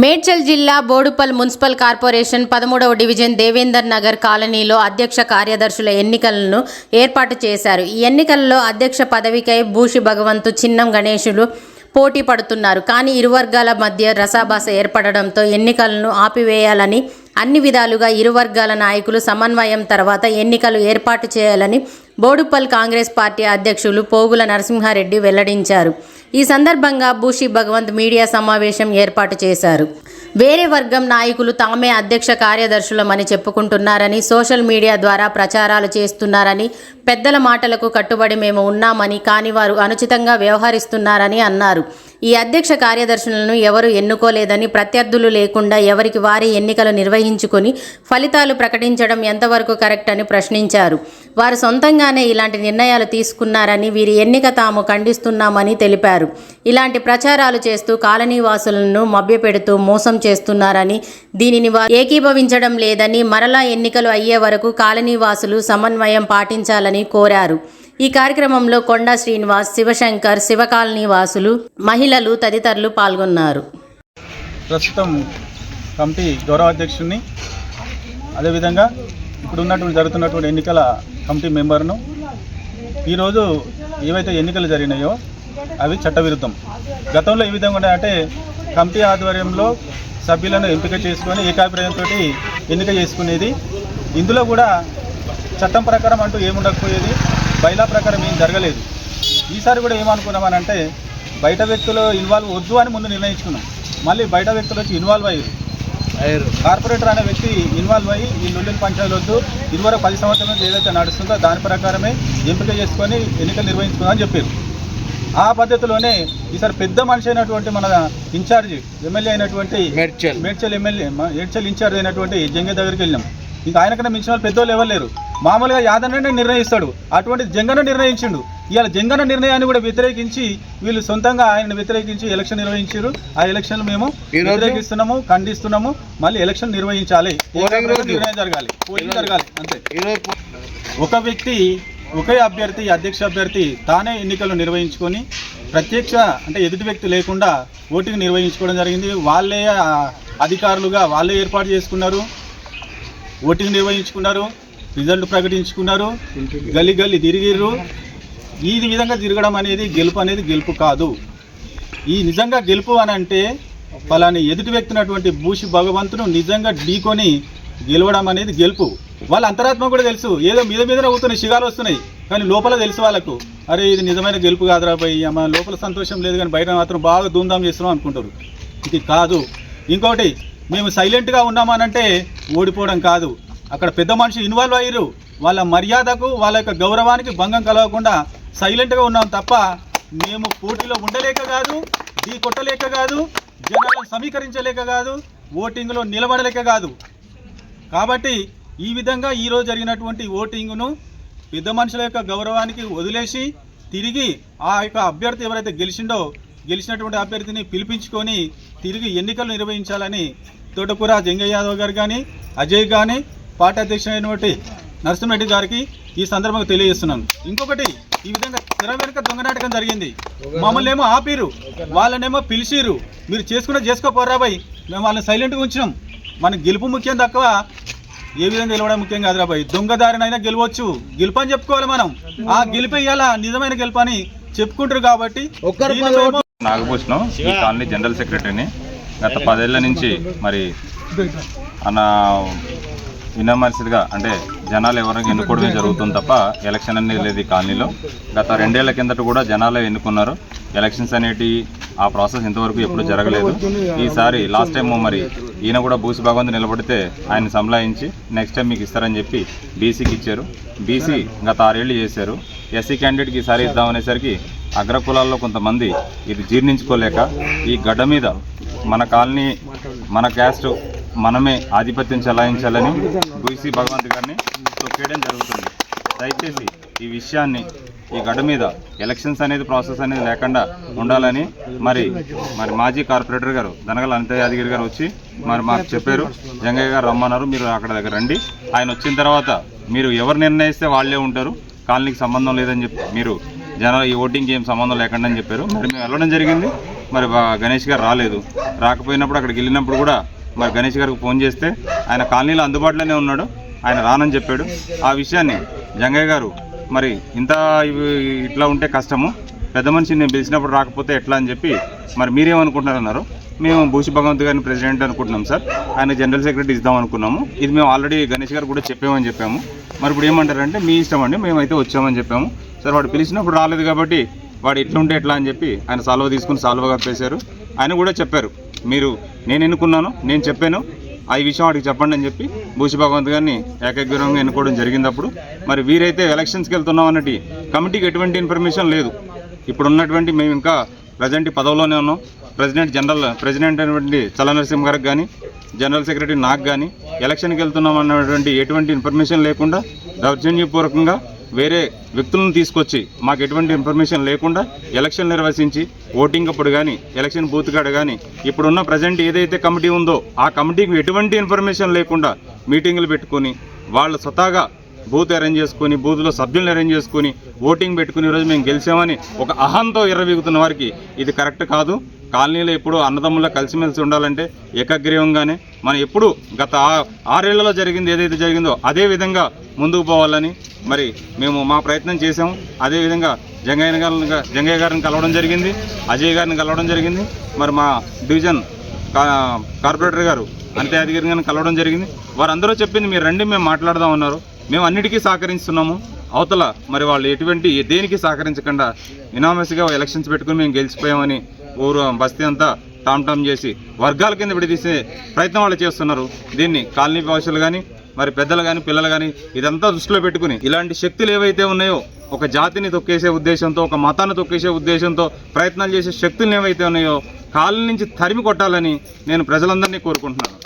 మేడ్చల్ జిల్లా Boduppal municipal corporation పదమూడవ division Devender Nagar కాలనీలో అధ్యక్ష కార్యదర్శుల ఎన్నికలను ఏర్పాటు చేశారు. ఈ ఎన్నికల్లో అధ్యక్ష పదవికై భూషి భగవంతు చిన్నం గణేశులు పోటీ పడుతున్నారు. కానీ ఇరు వర్గాల మధ్య రసాభాస ఏర్పడడంతో ఎన్నికలను ఆపివేయాలని అన్ని విధాలుగా ఇరు వర్గాల నాయకులు సమన్వయం తర్వాత ఎన్నికలు ఏర్పాటు చేయాలని బోడుపల్ కాంగ్రెస్ పార్టీ అధ్యక్షులు పోగుల నరసింహారెడ్డి వెల్లడించారు. ఈ సందర్భంగా భూషి భగవంత్ మీడియా సమావేశం ఏర్పాటు చేశారు. వేరే వర్గం నాయకులు తామే అధ్యక్ష కార్యదర్శులమని చెప్పుకుంటున్నారని సోషల్ మీడియా ద్వారా ప్రచారాలు చేస్తున్నారని పెద్దల మాటలకు కట్టుబడి మేము ఉన్నామని కానీ వారు అనుచితంగా వ్యవహరిస్తున్నారని అన్నారు. ఈ అధ్యక్ష కార్యదర్శులను ఎవరు ఎన్నుకోలేదని ప్రత్యర్థులు లేకుండా ఎవరికి వారి ఎన్నికలు నిర్వహించుకొని ఫలితాలు ప్రకటించడం ఎంతవరకు కరెక్ట్ అని ప్రశ్నించారు. వారు సొంతంగానే ఇలాంటి నిర్ణయాలు తీసుకున్నారని వీరి ఎన్నిక తాము ఖండిస్తున్నామని తెలిపారు. ఇలాంటి ప్రచారాలు చేస్తూ కాలనీవాసులను మభ్యపెడుతూ మోసం చేస్తున్నారని దీనిని వారు ఏకీభవించడం లేదని మరలా ఎన్నికలు అయ్యే వరకు కాలనీవాసులు సమన్వయం పాటించాలని కోరారు. ఈ కార్యక్రమంలో కొండా శ్రీనివాస్ శివశంకర్ శివకాలనీ వాసులు మహిళలు తదితరులు పాల్గొన్నారు. ప్రస్తుతం కమిటీ గౌరవ అధ్యక్షుడిని అదేవిధంగా ఇప్పుడు ఉన్నటువంటి జరుగుతున్నటువంటి ఎన్నికల కమిటీ మెంబర్ను ఈరోజు ఏవైతే ఎన్నికలు జరిగినాయో అవి చట్టవిరుద్ధం. గతంలో ఏ విధంగా ఉన్నాయంటే కమిటీ ఆధ్వర్యంలో సభ్యులను ఎంపిక చేసుకొని ఏకాభిప్రాయంతో ఎన్నిక చేసుకునేది. ఇందులో కూడా చట్టం ప్రకారం అంటూ ఏముండకపోయేది. బైలా ప్రకారం ఏం జరగలేదు. ఈసారి కూడా ఏమనుకున్నామనంటే బయట వ్యక్తులు ఇన్వాల్వ్ వద్దు అని ముందు నిర్ణయించుకున్నాం. మళ్ళీ బయట వ్యక్తులు వచ్చి ఇన్వాల్వ్ అయ్యారు. కార్పొరేటర్ అనే వ్యక్తి ఇన్వాల్వ్ అయ్యి ఈ లొల్లిన పంచాయతీలు వద్దు ఇదివరకు పది సంవత్సరాల ఏదైతే నడుస్తుందో దాని ప్రకారమే ఎంపిక చేసుకొని ఎన్నికలు నిర్వహించుకుందామని చెప్పారు. ఆ పద్ధతిలోనే ఈసారి పెద్ద మనిషి అయినటువంటి మన ఇన్ఛార్జి ఎమ్మెల్యే అయినటువంటి మేడ్చల్. మేడ్చల్ ఎమ్మెల్యే మేడ్చల్ ఇన్ఛార్జ్ అయినటువంటి జంగే దగ్గరికి వెళ్ళినాం. ఇంకా ఆయనకన్నా మించిన వాళ్ళు పెద్దోళ్ళు ఎవరు లేరు. మామూలుగా యాదన్ననే నిర్ణయిస్తాడు. అటువంటి జంగన నిర్ణయించిండు. ఇవాళ జంగన నిర్ణయాన్ని కూడా వ్యతిరేకించి వీళ్ళు సొంతంగా ఆయన వ్యతిరేకించి ఎలక్షన్ నిర్వహించారు. ఆ ఎలక్షన్ మేము? వ్యతిరేకిస్తున్నాము ఖండిస్తున్నాము. మళ్ళీ ఎలక్షన్ నిర్వహించాలి? నిర్ణయం జరగాలి. పోలింగ్ జరగాలి. అంతే. ఒక వ్యక్తి ఒకే అభ్యర్థి అధ్యక్ష అభ్యర్థి తానే ఎన్నికలు నిర్వహించుకొని ప్రత్యక్ష అంటే ఎదుటి వ్యక్తి లేకుండా ఓటింగ్ నిర్వహించుకోవడం జరిగింది. వాళ్ళే అధికారులుగా వాళ్ళే ఏర్పాటు చేసుకున్నారు. ఓటింగ్ నిర్వహించుకున్నారు రిజల్ట్ ప్రకటించుకున్నారు గల్లి గల్లి తిరిగిర్రు. ఈ విధంగా తిరగడం అనేది గెలుపు అనేది గెలుపు కాదు. ఈ నిజంగా గెలుపు అని అంటే ఫలాని ఎదుటి వ్యక్తినటువంటి భూషి భగవంతుడు నిజంగా ఢీకొని గెలవడం అనేది గెలుపు. వాళ్ళ అంతరాత్మ కూడా తెలుసు. ఏదో మీద మీద అవుతున్నాయి శిగాలు వస్తున్నాయి. కానీ లోపల తెలుసు వాళ్ళకు. అరే ఇది నిజమైన గెలుపు కాదురా పోయి మన లోపల సంతోషం లేదు కానీ బయట మాత్రం బాగా ధూమ్ధాం చేస్తున్నాం అనుకుంటారు. ఇది కాదు. ఇంకోటి మేము సైలెంట్గా ఉన్నామనంటే ఓడిపోవడం కాదు. అక్కడ పెద్ద మనుషులు ఇన్వాల్వ్ అయ్యారు వాళ్ళ మర్యాదకు వాళ్ళ యొక్క గౌరవానికి భంగం కలగకుండా సైలెంట్గా ఉన్నాం తప్ప మేము పోటీలో ఉండలేక కాదు ఢీ కొట్టలేక కాదు జనాలను సమీకరించలేక కాదు ఓటింగ్లో నిలబడలేక కాదు. కాబట్టి ఈ విధంగా ఈరోజు జరిగినటువంటి ఓటింగ్ను పెద్ద మనుషుల యొక్క గౌరవానికి వదిలేసి తిరిగి ఆ యొక్క అభ్యర్థి ఎవరైతే గెలిచిండో గెలిచినటువంటి అభ్యర్థిని పిలిపించుకొని తిరిగి ఎన్నికలు నిర్వహించాలని తోటకూర జంగయ్య యాదవ్ గారు కానీ అజయ్ కానీ పార్టీ అధ్యక్షుడైనటువంటి నరసింహరెడ్డి గారికి ఈ సందర్భంగా తెలియజేస్తున్నాను. ఇంకొకటి ఈ విధంగా తెర వెనుక దొంగనాటకం జరిగింది. మమ్మల్ని ఏమో ఆపిరు వాళ్ళనేమో పిలిచిరు మీరు చేసుకున్న చేసుకోపోరా బాయ్ మేము వాళ్ళని సైలెంట్గా ఉంచినాం. మన గెలుపు ముఖ్యం తక్కువ. ఏ విధంగా గెలవడం ముఖ్యం కాదురా బాయ్. దొంగదారినైనా గెలవచ్చు. గెలుపు అని చెప్పుకోవాలి మనం. ఆ గెలుపు ఇయ్యాల? నిజమైన గెలుపు అని చెప్పుకుంటారు కాబట్టి నాగభూషణం ఈ కాలనీ జనరల్ సెక్రటరీని. గత పదేళ్ళ నుంచి మరి అన్న వినమర్శిగా అంటే జనాలు ఎవరికి ఎన్నుకోవడమే జరుగుతుంది. తప్ప ఎలక్షన్ అనేది లేదు ఈ కాలనీలో. గత రెండేళ్ళ కిందట కూడా జనాలే ఎన్నుకున్నారు. ఎలక్షన్స్ అనేటి ఆ ప్రాసెస్ ఇంతవరకు ఎప్పుడు జరగలేదు. ఈసారి లాస్ట్ టైం మరి ఈయన కూడా భూసి భగవంతు నిలబడితే ఆయన సంలాయించి నెక్స్ట్ టైం మీకు ఇస్తారని చెప్పి బీసీకి ఇచ్చారు. బీసీ గత ఆరేళ్ళు చేశారు. ఎస్సీ క్యాండిడేట్కి ఈసారి ఇద్దామనేసరికి అగ్రకులాల్లో కొంతమంది ఇది జీర్ణించుకోలేక ఈ గడ్డ మీద మన కాలనీ మన క్యాస్ట్ మనమే ఆధిపత్యం చెలాయించాలని బీసీ భగవంత్ గారిని తొక్కేయడం జరుగుతుంది. దయచేసి ఈ విషయాన్ని ఈ గడు మీద ఎలక్షన్స్ అనేది ప్రాసెస్ అనేది లేకుండా ఉండాలని మరి మరి మాజీ కార్పొరేటర్ గారు దనగల అనిత యాదగిరి గారు వచ్చి మరి మాకు చెప్పారు. జంగయ్య గారు రమ్మన్నారు మీరు అక్కడ దగ్గర రండి. ఆయన వచ్చిన తర్వాత మీరు ఎవరు నిర్ణయిస్తే వాళ్ళే ఉంటారు. కాలనీకి సంబంధం లేదని చెప్పి మీరు జనాలు ఈ ఓటింగ్కి ఏం సంబంధం లేకుండా అని చెప్పారు. మరి మేము వెళ్ళడం జరిగింది. మరి గణేష్ గారు రాలేదు. రాకపోయినప్పుడు అక్కడికి వెళ్ళినప్పుడు కూడా మరి గణేష్ గారికి ఫోన్ చేస్తే ఆయన కాలనీలో అందుబాటులోనే ఉన్నాడు ఆయన రానని చెప్పాడు. ఆ విషయాన్ని జంగయ్య గారు మరి ఇంత ఇవి- ఇట్లా ఉంటే కష్టము పెద్ద మనిషిని నేను పిలిచినప్పుడు రాకపోతే ఎట్లా అని చెప్పి మరి మీరేమనుకుంటున్నారు అన్నారు మేము భూషి భగవంత్ గారిని ప్రెసిడెంట్ అనుకుంటున్నాం సార్ ఆయన జనరల్ సెక్రటరీ ఇద్దాం అనుకున్నాము. ఇది మేము ఆల్రెడీ గణేష్ గారు కూడా చెప్పామని చెప్పాము. మరి ఇప్పుడు ఏమంటారంటే మీ ఇష్టం అండి మేమైతే వచ్చామని చెప్పాము. సార్ వాడు పిలిచినప్పుడు రాలేదు కాబట్టి వాడు ఎట్లుంటే ఎట్లా అని చెప్పి ఆయన సాల్వ తీసుకుని సాల్వ పేశారు ఆయన కూడా చెప్పారు మీరు నేను ఎన్నుకున్నాను నేను చెప్పాను. ఆ విషయం వాడికి చెప్పండి అని చెప్పి భూషి భగవంత్ గారిని ఏకగ్రీవంగా ఎన్నుకోవడం జరిగినప్పుడు మరి వీరైతే ఎలక్షన్స్కి వెళ్తున్నాం అన్నట్టు కమిటీకి ఎటువంటి ఇన్ఫర్మేషన్ లేదు. ఇప్పుడు ఉన్నటువంటి మేము ఇంకా ప్రజెంట్ పదవిలోనే ఉన్నాం. ప్రెసిడెంట్ జనరల్ ప్రెసిడెంట్ అయినటువంటి చలనరసింహ నరసింహ గారికి కానీ జనరల్ సెక్రటరీ నాకు కానీ ఎలక్షన్కి వెళ్తున్నాం అన్నటువంటి ఎటువంటి ఇన్ఫర్మేషన్ లేకుండా దౌర్జన్యపూర్వకంగా వేరే వ్యక్తులను తీసుకొచ్చి మాకు ఎటువంటి ఇన్ఫర్మేషన్ లేకుండా ఎలక్షన్ నిర్వహించి ఓటింగ్ అప్పుడు కానీ ఎలక్షన్ బూత్ కాడ కానీ ఇప్పుడున్న ప్రజెంట్ ఏదైతే కమిటీ ఉందో ఆ కమిటీకి ఎటువంటి ఇన్ఫర్మేషన్ లేకుండా మీటింగులు పెట్టుకొని వాళ్ళు స్వతహాగా బూత్ అరేంజ్ చేసుకొని బూత్లో సభ్యులను అరేంజ్ చేసుకొని ఓటింగ్ పెట్టుకుని ఈరోజు మేము గెలిచామని ఒక అహంతో ఎర్రవీగుతున్న వారికి ఇది కరెక్ట్ కాదు. కాలనీలో ఎప్పుడు అన్నదమ్ముల కలిసిమెలిసి ఉండాలంటే ఏకగ్రీవంగానే మనం ఎప్పుడు గత ఆరేళ్ళలో జరిగింది ఏదైతే జరిగిందో అదే విధంగా ముందుకు పోవాలని మరి మేము మా ప్రయత్నం చేసాము అదేవిధంగా జంగయ్య గారిని జంగయ్య గారిని కలవడం జరిగింది. అజయ్ గారిని కలవడం జరిగింది. మరి మా డివిజన్ కా- కార్పొరేటర్ గారు అంతే అధికారి గారిని కలవడం జరిగింది. వారందరూ చెప్పింది మీరు రండి మేము మాట్లాడదాం అన్నారు మేము అన్నిటికీ సహకరిస్తున్నాము. అవతల మరి వాళ్ళు ఎటువంటి దేనికి సహకరించకుండా ఇనామస్గా ఎలక్షన్స్ పెట్టుకుని మేము గెలిచిపోయామని ఊరు బస్తీ అంతా టామ్ టామ్ చేసి వర్గాల కింద విడదీసే ప్రయత్నం వాళ్ళు చేస్తున్నారు. దీన్ని కాలనీ భాషలు కానీ మరి పెద్దలు కానీ పిల్లలు కానీ ఇదంతా దృష్టిలో పెట్టుకుని ఇలాంటి శక్తులు ఏవైతే ఉన్నాయో ఒక జాతిని తొక్కేసే ఉద్దేశంతో ఒక మతాన్ని తొక్కేసే ఉద్దేశంతో ప్రయత్నాలు చేసే శక్తులు ఏవైతే ఉన్నాయో కాళ్ళ నుంచి తరిమి కొట్టాలని నేను ప్రజలందరినీ కోరుకుంటున్నాను.